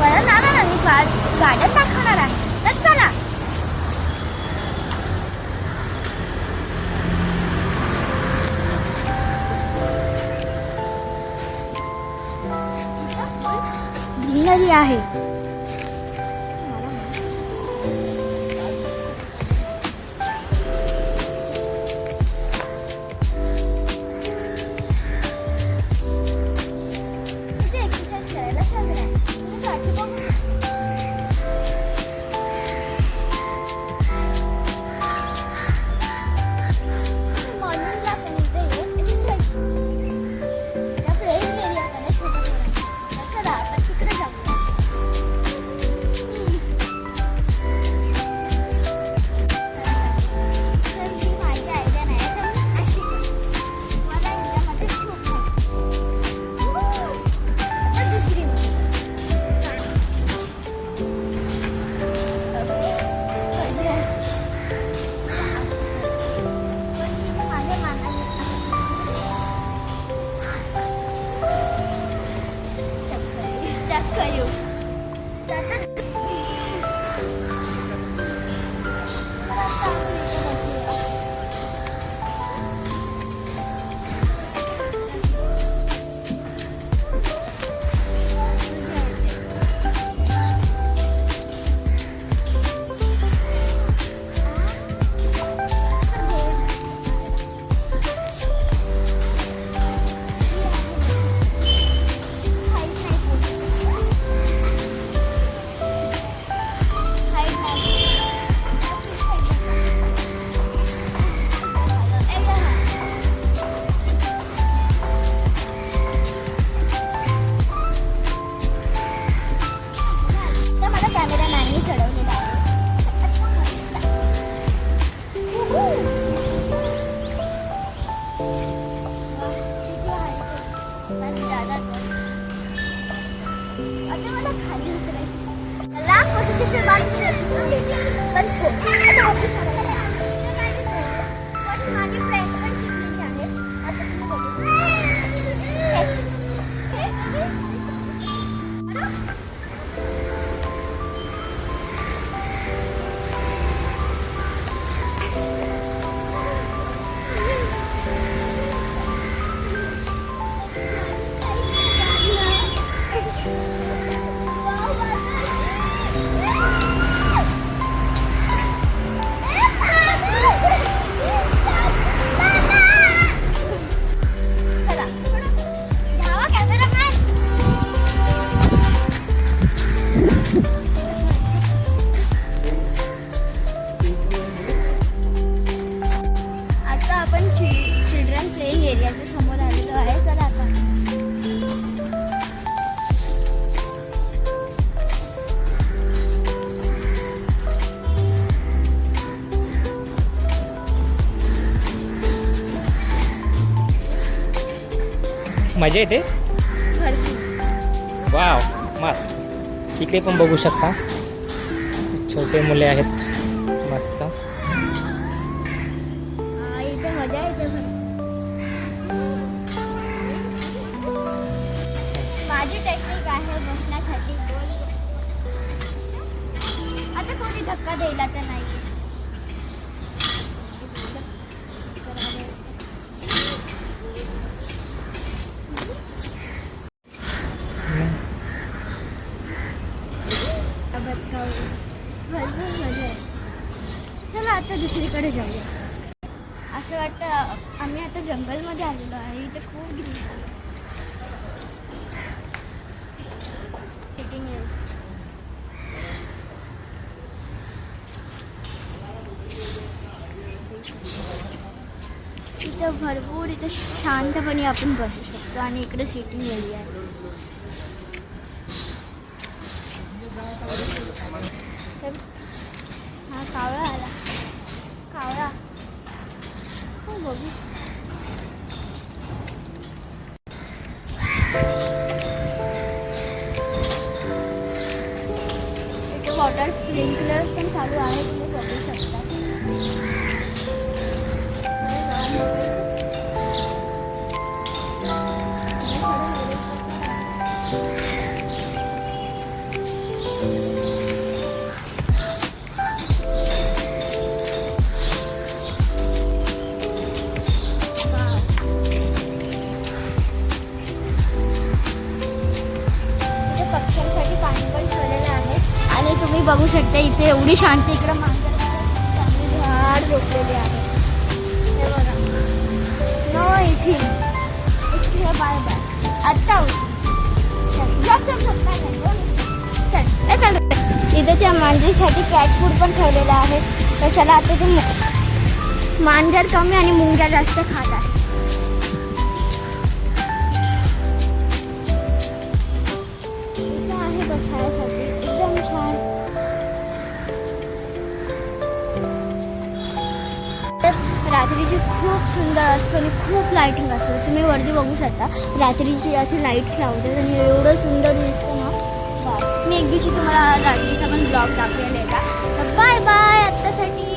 तुम्हाला ना ना ना गार्डन दाखवणार आहे. तर चला. ग्रीनरी आहे. 这是不用演员了但是我 मजा येते? वाव मस्त. इकडे पण बघू शकता. छोटे मुले आहेत. मस्त. माझी टेक्निक आहे बसण्यासाठी. आता कोणी धक्का द्यायला तर नाही बदकावर भरपूर मजा आहे चला आता दुसरीकडे जाऊया. असं वाटतं आम्ही आता जंगलमध्ये आलेलो आहे. इथे खूप ग्रीन आहे. इथं भरपूर इथं शांतपणे आपण बसू शकतो आणि इकडे सिटिंग एरिया आहे. तर हा कावळा आला कावळा हो बघू इथे वॉटर स्प्रिंकलर पण चालू आहे तुम्ही बघू शकता इथे बघू शकता इथे एवढी शांती इकडं मांजर झाड झोपलेली आहे. हे बघा. नो इथे बाय बाय आत्ता चल, इथे त्या मांजरीसाठी कॅट फूड पण ठेवलेलं आहे. कशाला आता ते मांजर कमी आणि मुंग्या जास्त खात आहे. इथं रात्रीची खूप सुंदर असतं आणि खूप लाईटिंग असतं. तुम्ही वरती बघू शकता. रात्रीची अशी लाईट्स लावतात आणि एवढं सुंदर दिसतं ना. मी एक दिवशी तुम्हाला रात्रीचा पण ब्लॉग नाही का बाय बाय आत्तासाठी